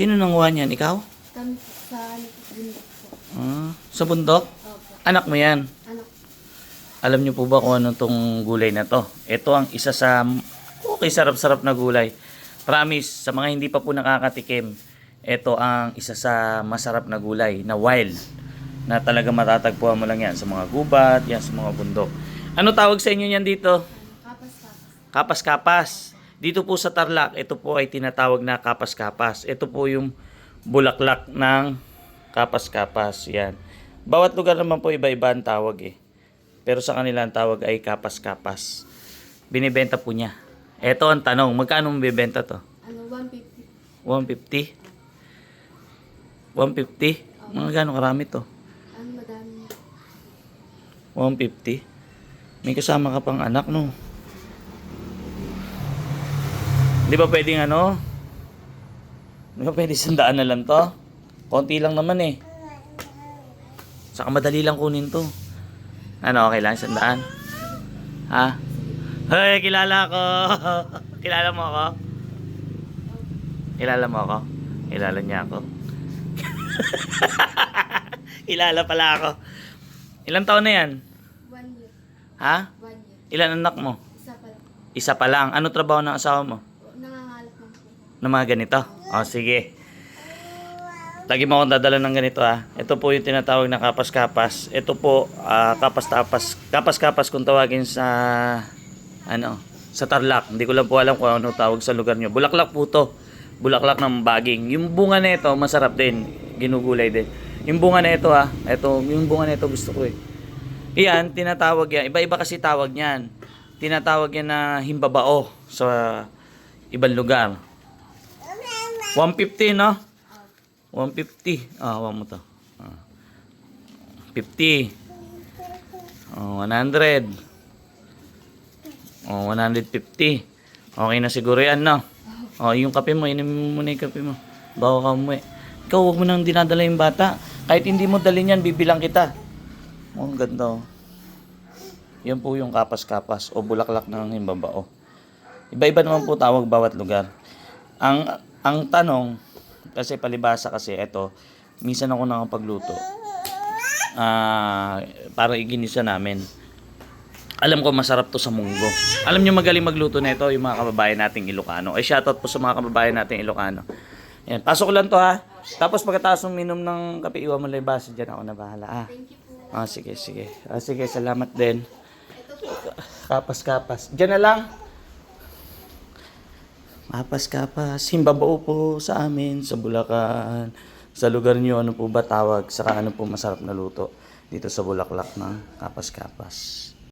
Sino nanguha niyan? Ikaw? Kami po sa bundok po. Ah, sa bundok? Opo. Anak mo yan. Ano? Alam niyo po ba kung ano tong gulay na to? Ito ang isa sa okay sarap-sarap na gulay. Promise, sa mga hindi pa po nakakatikim, ito ang isa sa masarap na gulay na wild na talaga matatagpuan mo lang yan sa mga gubat, yan sa mga bundok. Ano tawag sa inyo yan dito? Kapas-kapas. Kapas-kapas. Dito po sa Tarlac, ito po ay tinatawag na kapas-kapas. Ito po yung bulaklak ng kapas-kapas. Yan. Bawat lugar naman po iba-iba ang tawag eh. Pero sa kanila ang tawag ay kapas-kapas. Binibenta po niya. Ito ang tanong, magkano bibenta to? Ano? 150. 150? 150? Mga gano'ng karami to? Ano madami? 150? May kasama ka pang anak, no? Di ba pwedeng ano? Di ba pwede sandaan na lang to? Konti lang naman eh. Saka madali lang kunin to. Ano, okay lang sandaan? Ha? Hoy, kilala ko! kilala mo ako? Kilala mo ako? Kilala niya ako? kilala pala ako. Ilang taon na yan? One year. Ha? One year. Ilan anak mo? Isa pa lang. Isa pa lang. Ano trabaho ng asawa mo? Ng mga ganito? O, sige. Lagi mo akong dadala ng ganito ha. Ito po yung tinatawag na kapas-kapas. Ito po, ah, kapas-tapas. Kapas-kapas kung tawagin sa, ano, sa Tarlac. Hindi ko lang po alam kung ano tawag sa lugar nyo. Bulaklak po to. Bulaklak ng baging. Yung bunga na ito, masarap din. Ginugulay din. Yung bunga na ito ha. Ito, yung bunga na ito gusto ko eh. Iyan, tinatawag yan. Iba-iba kasi tawag niyan. Tinatawag yan na himbabao sa ibang lugar. 150, no? 150. Ah, wag mo to. Ah. 50. Oh, 100. Oh, 150. Okay na siguro yan, no? Oh, yung kape mo, inumin mo muna yung kape mo. Bago ka umuwi. Ikaw, huwag mo nang dinadala yung bata. Kahit hindi mo dalhin yan, bibilang kita. Oh, ang ganda, oh. Yan po yung kapas-kapas o bulaklak ng himbabao. Iba-iba naman po tawag bawat lugar. Ang ang tanong, kasi palibasa kasi, eto, minsan ako nakapagluto. Ah, para iginisa namin. Alam ko masarap to sa munggo. Alam nyo magaling magluto nito yung mga kababayan nating Ilocano. Ay shoutout po sa mga kababayan nating Ilocano. Yan, pasok ko lang to ha. Tapos pagkatapos mong minom ng kape, iwan mo lang yung baso dyan. Ako na bahala. Ah. Thank you po. Ah, sige, sige. Ah, sige, salamat din. Kapas-kapas. Diyan na lang. Kapas-kapas. Himbabao po sa amin, sa Bulacan. Sa lugar niyo, ano po ba tawag? Saka ano po masarap na luto dito sa Bulaklak ng kapas-kapas.